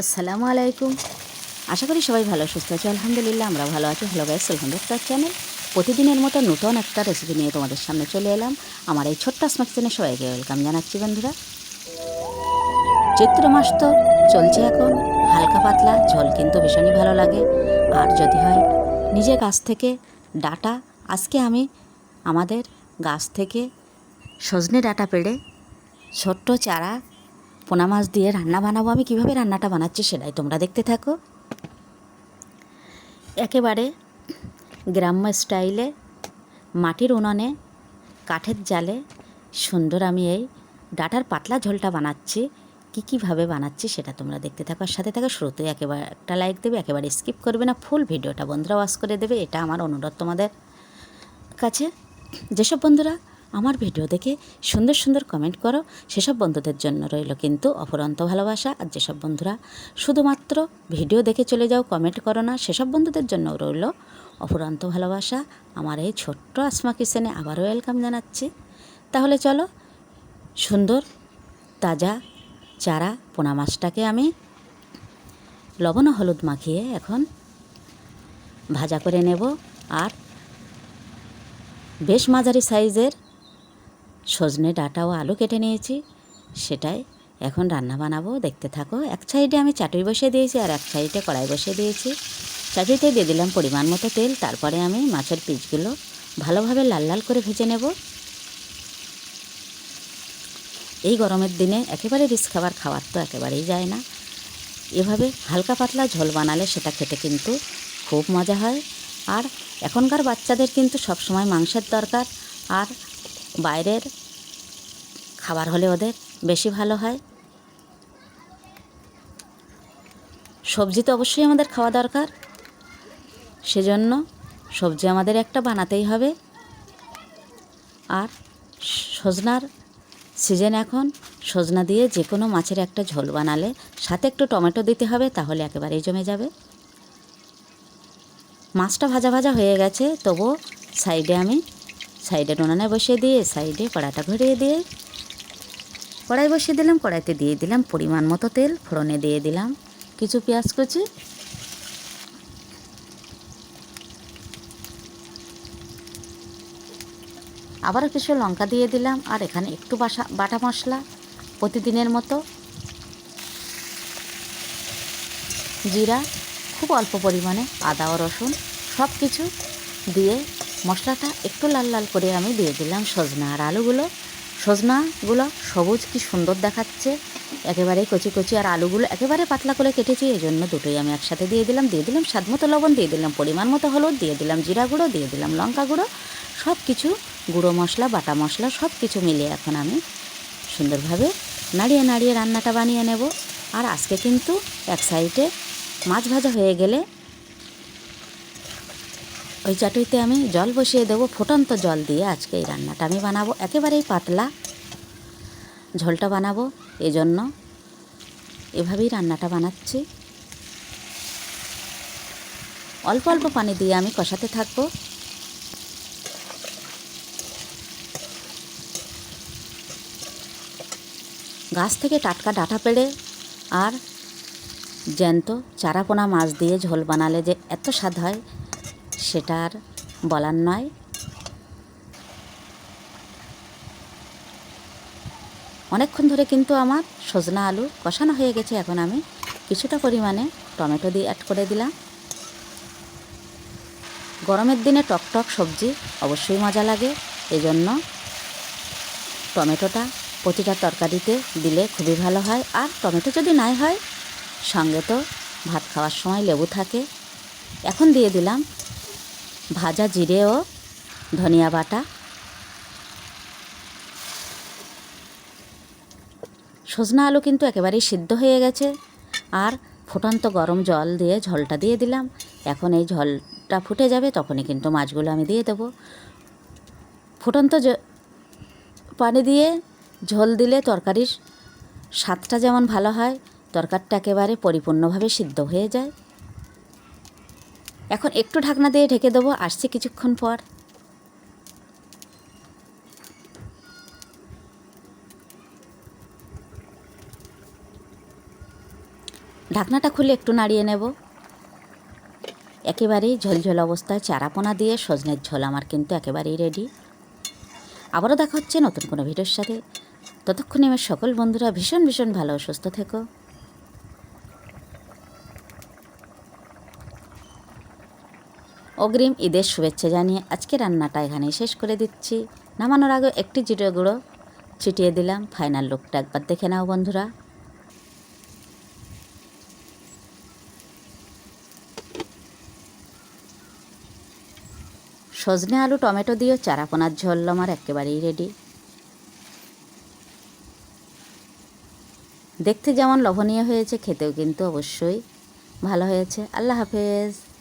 আসসালামু আলাইকুম। আশা করি সবাই ভালো, সুস্থ আছে, আলহামদুলিল্লাহ, আমরা ভালো আছি। Hello guys welcome back to channel প্রতিদিনের মতো নতুন একটা রেসিপি নিয়ে তোমাদের সামনে চলে এলাম। আমার এই ছোট্ট স্মার্ট চ্যানেলে সবাইকে ওয়েলকাম জানাচ্ছি বন্ধুরা। চৈত্র মাস তো চলছে এখন। হালকা পাতলা, ঝোল কিন্তু ভীষণই ভালো লাগে। আর যদি হয়, নিজের গাছ থেকে ডাটা, আজকে আমি আমাদের গাছ থেকে সজনে ডাটা পেড়ে ছোট্ট চারা পোনা মাছ দিয়ে রান্না বানাবো, আমি কীভাবে রান্নাটা বানাচ্ছি সেটাই তোমরা দেখতে থাকো। একেবারে গ্রাম্য স্টাইলে, মাটির উনুনে, কাঠের জালে, সুন্দর আমি এই ডাটার পাতলা ঝোলটা বানাচ্ছি। কী কীভাবে বানাচ্ছি সেটা তোমরা দেখতে থাকো, আর সাথে থাকো শুরুতে একেবারে একটা লাইক দেবে, একেবারে স্কিপ করবে না ফুল ভিডিওটা বন্ধুরা ওয়াশ করে দেবে, এটা আমার অনুরোধ তোমাদের কাছে। যেসব বন্ধুরা আমার ভিডিও দেখে সুন্দর সুন্দর কমেন্ট করো। সেসব বন্ধুদের জন্য রইল কিন্তু অপরন্ত ভালোবাসা। আর যেসব বন্ধুরা শুধুমাত্র ভিডিও দেখে চলে যাও কমেন্ট করো না, সেসব বন্ধুদের জন্য রইল অপরন্ত ভালোবাসা। আমার এই ছোট্ট আসমা কিচেনে আবারও ওয়েলকাম জানাচ্ছি। তাহলে চলো সুন্দর, তাজা, চারা, পোনা মাছটাকে আমি লবণ হলুদ মাখিয়ে এখন ভাজা করে নেব। আর বেশ মাঝারি সাইজের সজনে ডাঁটা ও আলু কেটে নিয়েছি। সেটাই এখন রান্না বানাবো। দেখতে থাকো, এক সাইডে আমি চাটুই বসিয়ে দিয়েছি আর এক সাইডে কড়াই বসিয়ে দিয়েছি। চাটুইতে দিয়ে দিলাম পরিমাণ মতো তেল। তারপরে আমি মাছের পিসগুলো ভালোভাবে লাল লাল করে ভেজে নেব। এই গরমের দিনে একেবারে রিস খাবার খাওয়ার তো একেবারেই যায় না। এভাবে হালকা পাতলা ঝোল বানালে সেটা খেতে কিন্তু খুব মজা হয়। আর এখনকার বাচ্চাদের কিন্তু সবসময় মাংসের দরকার। আর বাইরের খাবার হলে ওদের বেশি ভালো হয়। সবজি তো অবশ্যই আমাদের খাওয়া দরকার। সেজন্য সবজি আমাদের একটা বানাতেই হবে। আর সজনার সিজন এখন, সজনা দিয়ে যে কোনো মাছের একটা ঝোল বানালে, সাথে একটু টমেটো দিতে হবে তাহলে একেবারেই জমে যাবে। মাছটা ভাজা ভাজা হয়ে গেছে তবু সাইডে আমি সাইডে উনানে বসিয়ে দিয়ে, সাইডে কড়াটা ঘুরিয়ে দিয়ে। কড়াই বসিয়ে দিলাম, কড়াইতে দিয়ে দিলাম পরিমাণ মতো তেল, ফোড়নে দিয়ে দিলাম কিছু পেঁয়াজ কুচি। আবারও কিছু লঙ্কা দিয়ে দিলাম, আর এখানে একটু বাসা, বাটা মশলা প্রতিদিনের মতো। জিরা, খুব অল্প পরিমাণে আদা ও রসুন সব কিছু দিয়ে মশলাটা একটু লাল লাল করে আমি দিয়ে দিলাম সজনা। আর আলুগুলো, সজনাগুলো সবুজ কি সুন্দর দেখাচ্ছে। একেবারে কচি কচি আর আলুগুলো একেবারে পাতলা করে কেটেছি এই জন্য দুটোই আমি একসাথে দিয়ে দিলাম। দিয়ে দিলাম স্বাদ মতো লবণ, দিয়ে দিলাম পরিমাণ মতো হলুদ, দিয়ে দিলাম জিরা গুঁড়ো, দিয়ে দিলাম লঙ্কা গুঁড়ো। সব কিছু গুঁড়ো মশলা, বাটা মশলা সব কিছু মিলিয়ে এখন আমি সুন্দরভাবে নাড়িয়ে নাড়িয়ে রান্নাটা বানিয়ে নেব। আর আজকে কিন্তু এক সাইডে মাছ ভাজা হয়ে গেলে ওই চাটুইতে আমি জল বসিয়ে দেবো, ফুটন্ত জল দিয়ে আজকে এই রান্নাটা আমি বানাবো। একেবারেই পাতলা ঝোলটা বানাবো, এজন্য এভাবেই রান্নাটা বানাচ্ছি। অল্প অল্প পানি দিয়ে আমি কষাতে থাকব। গাছ থেকে টাটকা ডাঁটা পেড়ে আর জ্যান্ত চারাপোনা মাছ দিয়ে ঝোল বানালে যে এত স্বাদ হয় সেটা আর বলার নয়। অনেকক্ষণ ধরে কিন্তু আমার সজনা আলু কষানো হয়ে গেছে, এখন আমি কিছুটা পরিমাণে টমেটো দিয়ে অ্যাড করে দিলাম। গরমের দিনে টক টক সবজি অবশ্যই মজা লাগে, এজন্য টমেটোটা প্রতিটা তরকারিতে দিলে খুবই ভালো হয়, আর টমেটো যদি নাই হয়, সঙ্গে তো ভাত খাওয়ার সময় লেবু থাকে। এখন দিয়ে দিলাম ভাজা জিরে ও ধনিয়া বাটা। সজনা আলু কিন্তু একেবারেই সিদ্ধ হয়ে গেছে। আর ফুটন্ত গরম জল দিয়ে ঝোলটা দিয়ে দিলাম। এখন এই ঝোলটা ফুটে যাবে তখনই কিন্তু মাছগুলো আমি দিয়ে দেবো। ফুটন্ত পানি দিয়ে ঝোল দিলে তরকারির স্বাদটা যেমন ভালো হয়, তরকারিটা একেবারে পরিপূর্ণভাবে সিদ্ধ হয়ে যায়। এখন একটু ঢাকনা দিয়ে ঢেকে দেবো, আসছে কিছুক্ষণ পর। ঢাকনাটা খুলে একটু নাড়িয়ে নেব। একেবারেই ঝোলঝোল অবস্থায় চারাপোনা দিয়ে সজনের ঝোল আমার কিন্তু একেবারেই রেডি। আবারও দেখা হচ্ছে নতুন কোনো ভিডিওর সাথে। ততক্ষণে আমার সকল বন্ধুরা ভীষণ ভীষণ ভালো সুস্থ থেকো। অগ্রিম ঈদের শুভেচ্ছা জানিয়ে আজকে রান্নাটা এখানেই শেষ করে দিচ্ছি। নামানোর আগে একটি জিরে গুঁড়ো ছিটিয়ে দিলাম ফাইনাল লুকটা একবার দেখে নাও বন্ধুরা। সজনে আলু, টমেটো দিয়েও চারাপোনার ঝোল আমার একেবারেই রেডি দেখতে যেমন লোভনীয় হয়েছে, খেতেও কিন্তু অবশ্যই ভালো হয়েছে। আল্লাহ হাফেজ।